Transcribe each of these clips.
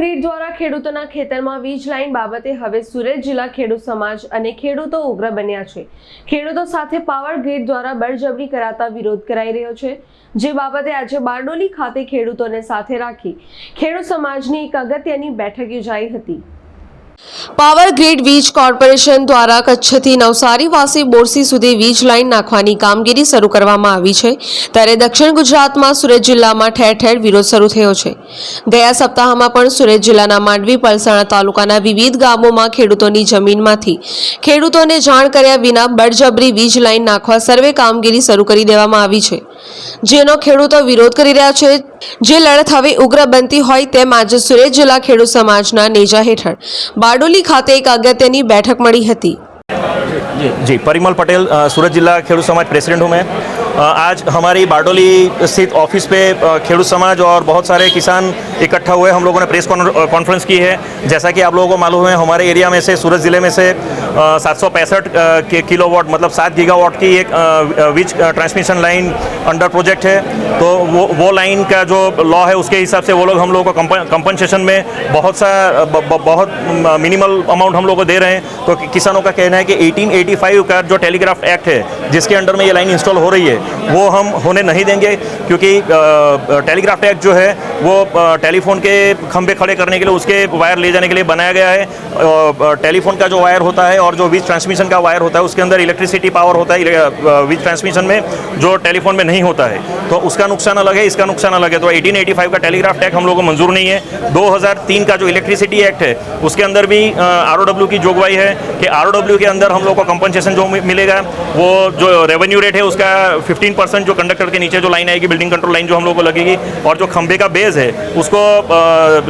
ખેડૂતોના ખેતરમાં વીજ લાઇન બાબતે હવે સુરત જિલ્લા ખેડૂત સમાજ અને ખેડૂતો ઉગ્ર બન્યા છે. ખેડૂતો સાથે પાવર ગ્રીડ દ્વારા બળજબરી કરાતા વિરોધ કરાઈ રહ્યો છે, જે બાબતે આજે બારડોલી ખાતે ખેડૂતોને સાથે રાખી ખેડૂત સમાજની એક અગત્યની બેઠક યોજાઈ હતી. પાવર ગ્રીડ વીજ કોર્પોરેશન દ્વારા કચ્છથી નવસારી વાસી બોરસી સુધી વીજ લાઇન નાખવાની કામગીરી શરૂ કરવામાં આવી છે. ત્યારે દક્ષિણ ગુજરાતમાં સુરત જિલ્લામાં ઠેર ઠેર વિરોધ શરૂ થયો છે. ગયા સપ્તાહમાં પણ સુરત જિલ્લાના માંડવી, પલસાણા તાલુકાના વિવિધ ગામોમાં ખેડૂતોની જમીનમાંથી ખેડૂતોને જાણ કર્યા વિના બળજબરી વીજ લાઇન નાખવા સર્વે કામગીરી શરૂ કરી દેવામાં આવી છે. જેનો ખેડૂતો વિરોધ કરી રહ્યા છે જે લડત હવે ઉગ્ર બનતી હોય તેમ આજે સુરત જિલ્લા ખેડૂત સમાજના નેજા હેઠળ બારડોલી ખાતે એક અગત્યની બેઠક મળી હતી जी परिमल पटेल अ, सूरत जिला खेडूत समाज प्रेसिडेंट हूँ मैं अ, आज हमारी बारडोली स्थित ऑफिस पे अ, खेडूत समाज और बहुत सारे किसान इकट्ठा हुए हम लोगों ने प्रेस कॉन्फ्रेंस की है जैसा कि आप लोगों को मालूम है हमारे एरिया में से सूरत ज़िले में से सात सौ पैंसठ किलो वाट मतलब सात गीगा वाट की एक विच ट्रांसमिशन लाइन अंडर प्रोजेक्ट है। तो वो वो लाइन का जो लॉ है, उसके हिसाब से वो लोग हम लोगों को कंपनसेशन में बहुत सा, ब- ब- बहुत मिनिमल अमाउंट हम लोग को दे रहे हैं। तो कि- किसानों का कहना है कि 1885 का जो टेलीग्राफ एक्ट है, जिसके अंडर में ये लाइन इंस्टॉल हो रही है, वो हम होने नहीं देंगे, क्योंकि टेलीग्राफ एक्ट जो है, वो टेलीफोन के खंभे खड़े करने के लिए, उसके वायर ले जाने के लिए बनाया गया है। टेलीफोन का जो वायर होता है और जो वीज ट्रांसमिशन का वायर होता है, उसके अंदर इलेक्ट्रिसिटी पावर होता है वीज ट्रांसमिशन में जो टेलीफोन में नहीं होता है। तो उसका नुकसान अलग है, इसका नुकसान अलग है। तो 1885 का टेलीग्राफ एक्ट हम लोग को मंजूर नहीं है। 2003 का जो इलेक्ट्रिसिटी एक्ट है, उसके अंदर भी आर की जोगवाई है कि आर के अंदर हम लोग को कंपनसेशन जो मिलेगा, वो जो रेवेन्यू रेट है, उसका 15 परसेंट जो कंडक्टर के नीचे जो लाइन आएगी बिल्डिंग कंट्रोल लाइन जो हम लोग को लगेगी, और जो खंबे का बेस है, उसको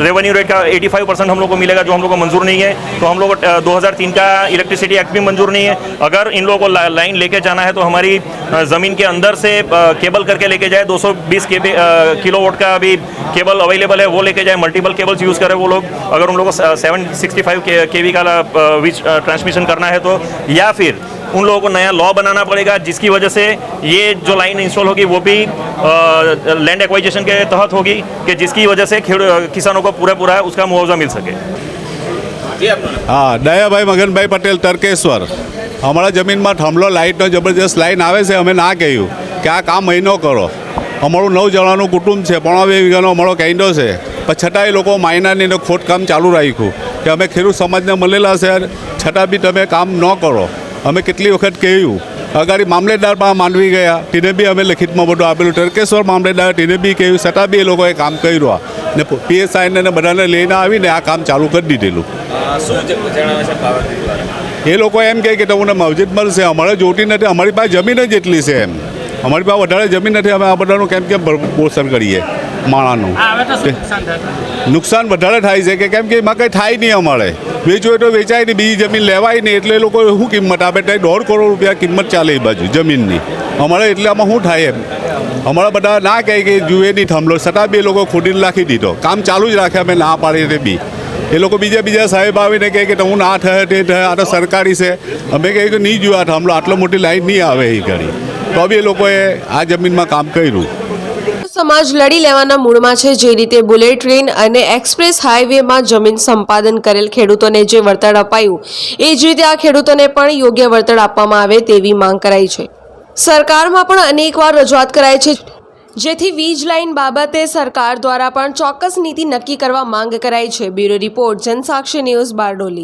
रेवेन्यू रेट का 85 परसेंट हम लोग को मिलेगा, जो हम लोग को मंजूर नहीं है। तो हम लोग को दो हज़ार तीन का इलेक्ट्रिसिटी एक्ट भी मंजूर नहीं है। अगर इन लोगों को लाइन लेके जाना है तो हमारी ज़मीन के अंदर से केबल करके लेके जाए 220 के किलो वोट का अभी केबल अवेलेबल है, वो लेके जाए मल्टीपल केबल्स यूज़ करें वो लोग। अगर उन लोगों को seven sixty five K V का वीज ट्रांसमिशन करना है तो या फिर उन लोगों को नया लॉ बनाना पड़ेगा, जिसकी वजह से ये जो लाइन इंस्टॉल होगी, वो भी लैंड एक्वाइजेशन के तहत होगी, कि जिसकी वजह से किसानों को पूरा पूरा उसका मुआवजा मिल सके। હા, દયાભાઈ મગનભાઈ પટેલ, તરકેશ્વર. અમારા જમીનમાં થાંભલો લાઇટનો જબરજસ્ત લાઈન આવે છે, અમે ના કહ્યું કે આ કામ મહિનો કરો. અમારું નવ જણાનું કુટુંબ છે, પણ બે વીઘાનો અમારો કેન્ડો છે. પણ છતાંય લોકો માયનાની ને ખોદકામ ચાલુ રાખ્યું કે અમે ખેડૂત સમાજને મળેલા છે છતાં બી તમે કામ ન કરો. અમે કેટલી વખત કહ્યું, અગાડી મામલેદાર પણ માંડવી ગયા તેને બી અમે લેખિતમાં બધું આપેલું ટરકેશ્વર મામલેદાર તેને બી કહ્યું, છતાં બી એ લોકોએ કામ કર્યું ને પીએસઆઈને બધાને લઈને આવીને આ કામ ચાલુ કરી દીધેલું. શું જણાવે છે પાવર દ્વારા એ લોકો એમ કહે કે તમને મસ્જિદ મળશે અમારે જોતી નથી અમારી પાસે જમીન જ એટલી છે એમ. અમારી પાસે વધારે જમીન નથી અમે આ બધાનું કેમ કેમ પોષણ કરીએ માળાનું. નુકસાન વધારે થાય છે કે કેમ કે એમાં કંઈ થાય નહીં અમારે. વેચવું હોય તો વેચાય નહીં બીજી જમીન લેવાય નહીં એટલે એ લોકો શું કિંમત આપે? તો દોઢ કરોડ રૂપિયા કિંમત ચાલે એ બાજુ જમીનની. અમારે એટલે આમાં શું થાય એમ? અમારા બધા ના કહે કે જુએ નહીં થાંભલો છતાં બી એ લોકો ખોટીને રાખી દીધો. કામ ચાલુ જ રાખે અમે ના પાડીએ તે બી. એ લોકો બીજા બીજા સાહેબ આવીને કહે કે હું ના થયા તે થયા, આ તો સરકારી છે. અમે કહીએ કે નહીં જોયા હમણાં આટલો મોટી લાઈન નહીં આવે એ ઘડી. તો બી એ લોકોએ આ જમીનમાં કામ કર્યું. સમાજ લડી લેવાના મૂડમાં છે જે રીતે બુલેટ ટ્રેન અને એક્સપ્રેસ હાઈવેમાં જમીન સંપાદન કરેલ ખેડૂતોને જે વળતર અપાયું, એ જ રીતે આ ખેડૂતોને પણ યોગ્ય વળતર આપવામાં આવે તેવી માંગ કરાઈ છે. સરકારમાં પણ અનેકવાર રજૂઆત કરાઈ છે જેથી વીજ લાઇન બાબતે સરકાર દ્વારા પણ ચોક્કસ નીતિ નક્કી કરવા માંગ કરાઈ છે. Bureau report Jansakshi news Bardoli.